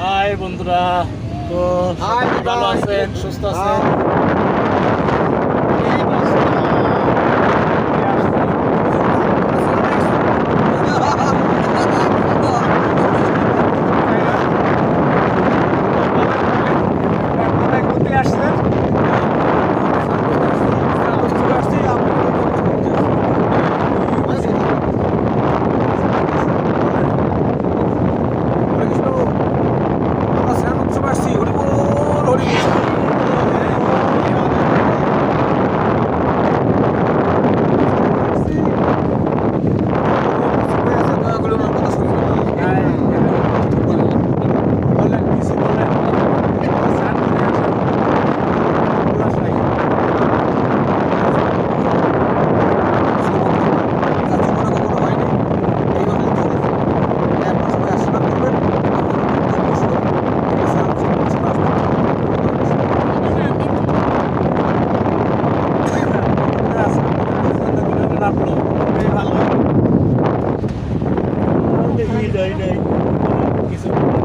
High বন্ধুরা তো ভালো. আছেন সুস্থ আছেন কোথায় আসছেন বলেন কিছু বলেন স্যার কোথায় আছেন? কুয়াশায়।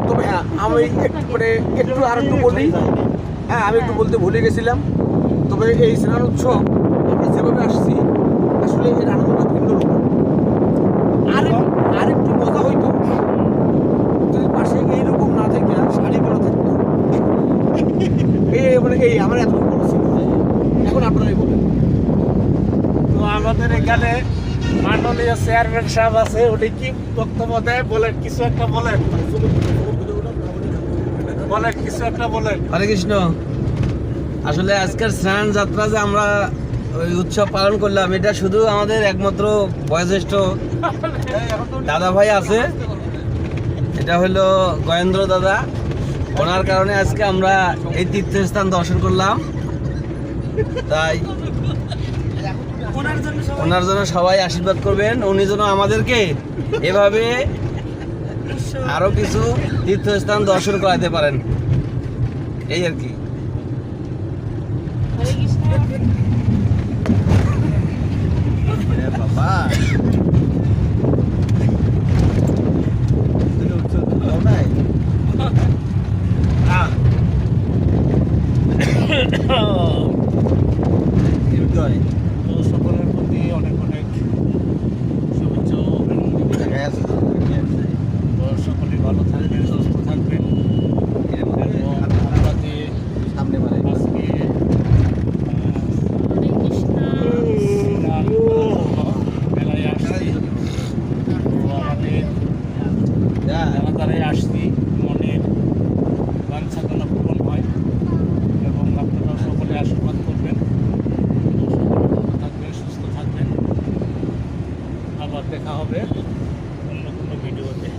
তবে হ্যাঁ আমি একটু মানে একটু আর একটু বলি। হ্যাঁ আমি একটু বলতে ভুলে গেছিলাম। তবে এই স্নান উৎসব আমরা যেভাবে আসছি আসলে এর আনন্দটা ভিন্ন রকম। আর আর একটু মজা হইতো। যদি পাশে এইরকম না থেকে শাড়ি পরা থাকতো। এই মানে এই আমার বলা ছিল। এখন আপনারাই বলেন। তো আমাদের এখানে মাননীয় চেয়ারম্যান সাহেব আছে, উনি কি বক্তব্য দেয়? বলেন, কিছু একটা বলেন। বলেন, কিছু একটা বলেন। হরে কৃষ্ণ। আসলে আজকের স্নান যাত্রা যে আমরা ওই উৎসব পালন করলাম, এটা শুধু আমাদের একমাত্র বয়োজ্যেষ্ঠ দাদা ভাই আছে। এটা হলো গয়েন্দ্র দাদা। ওনার কারণে আজকে আমরা এই তীর্থস্থান দর্শন করলাম। তাই ওনার জন্য সবাই আশীর্বাদ করবেন। উনি যেন আমাদেরকে এভাবে আরও কিছু তীর্থস্থান দর্শন করাতে পারেন। এই আর কি তো সকলের প্রতি অনেক অনেক শুভেচ্ছা ও অভিনন্দন। তো সকলে ভালো থাকবেন সুস্থ থাকবেন এবং আমরা যে সামনে মানে আজকে আহ, মেলায় আসছি তো আমাদের জানাতারে আসছি মনের বাঞ্ছা যেন পূরণ হয় এবং আপনারা সকলে আশীর্বাদ করবেন। ভালো থাকবেন, সুস্থ থাকবেন। আবার দেখা হবে অন্য কোনো ভিডিওতে।